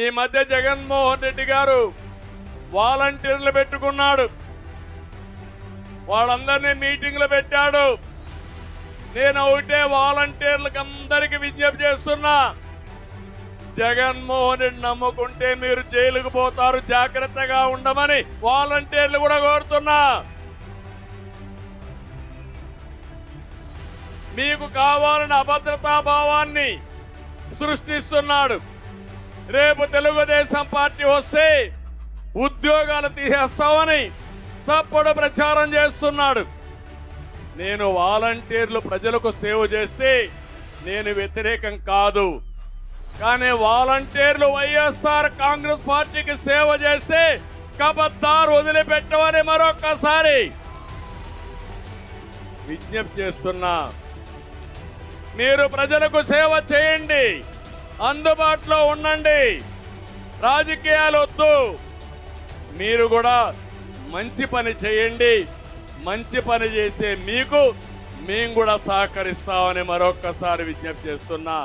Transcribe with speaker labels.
Speaker 1: ఈ మధ్య జగన్మోహన్ రెడ్డి గారు వాలంటీర్లు పెట్టుకున్నాడు. వాళ్ళందరినీ మీటింగ్లు పెట్టాడు. నేను ఒకటే వాలంటీర్లకు అందరికి విజ్ఞప్తి చేస్తున్నా. జగన్మోహన్ రెడ్డి నమ్ముకుంటే మీరు జైలుకు పోతారు. జాగ్రత్తగా ఉండమని వాలంటీర్లు కూడా కోరుతున్నా. మీకు కావాలని అభద్రతా భావాన్ని సృష్టిస్తున్నాడు. రేపు తెలుగుదేశం పార్టీ వస్తే ఉద్యోగాలు తీసేస్తామని తప్పుడు ప్రచారం చేస్తున్నాడు. నేను వాలంటీర్లు ప్రజలకు సేవ చేస్తే నేను వ్యతిరేకం కాదు. కానీ వాలంటీర్లు వైఎస్ఆర్ కాంగ్రెస్ పార్టీకి సేవ చేస్తే కబద్దారు వదిలిపెట్టవని మరొక్కసారి విజ్ఞప్తి చేస్తున్నా. మీరు ప్రజలకు సేవ చేయండి. అందుబాటులో ఉండండి. రాజకీయాలు వద్దు. మీరు కూడా మంచి పని చేయండి. మంచి పని చేసే మీకు మేము కూడా సహకరిస్తామని మరొక్కసారి విజ్ఞప్తి చేస్తున్నా.